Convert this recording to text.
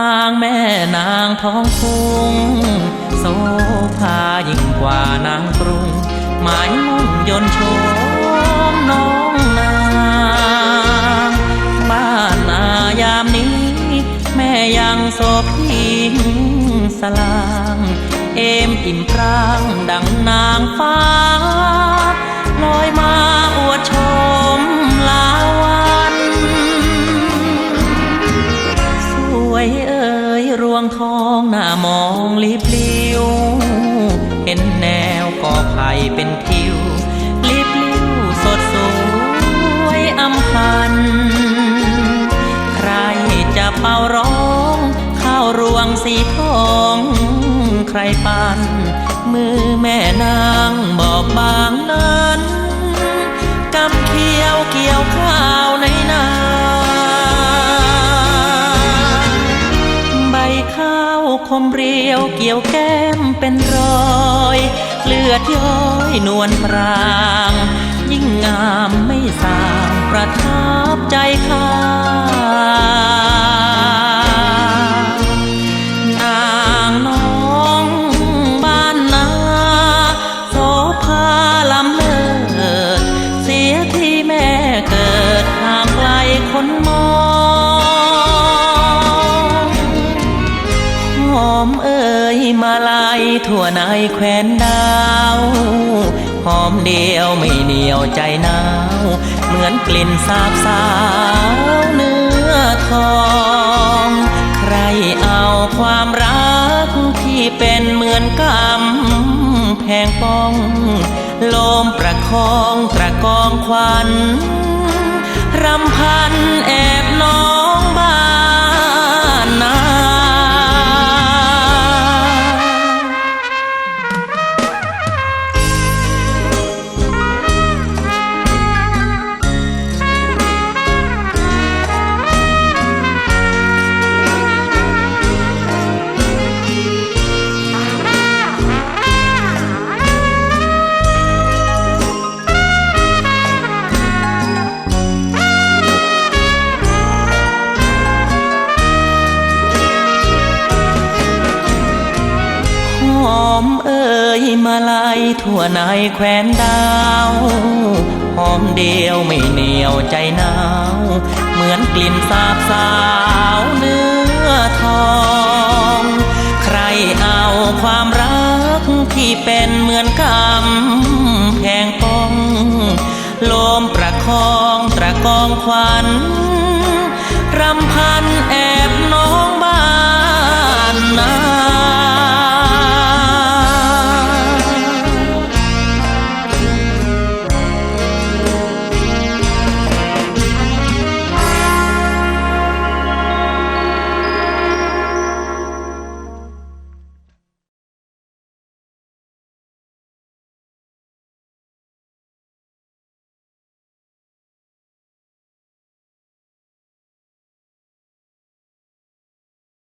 างแม่นางท้องทุ่งโซภายิ่งกว่านางกรุง หมายมุ่งยนโชมน้องนางบ้านนายามนี้ แม่ยังโสพิงสลาง เอมอิ่มพรางดังนางฟ้า องลิบลิว เห็นแนวกอไผ่เป็นทิว ลิบลิวสดสวยอำพัน ใครจะเป่าร้องข้าวรวงสีทองใครปันมือแม่นางบอบบางนั้นกำเขียวเกี่ยวข้า มเรียวเกี่ยวแก้มเป็นรอยเลือดย้อยนวลปราง ยิ่งงามไม่สางประท แคว้นดาวหอมเดียวไม่เหนียวใจหนาว เหมือนกลิ่นสาบสาวเนื้อทอง ใครเอาความรักที่เป็นเหมือนกำแพงป้อง โลมประคองตระกองควัน รำพันแอบ มเอ่ยมาลายทั่วในแควนดาว หอมเดียวไม่เหนียวใจหนาว เหมือนกลิ่นสาบสาวเนื้อทอง ใครเอาความรักที่เป็นเหมือนกำแพงป้องโลมประคองตระกองควันรำพันแอ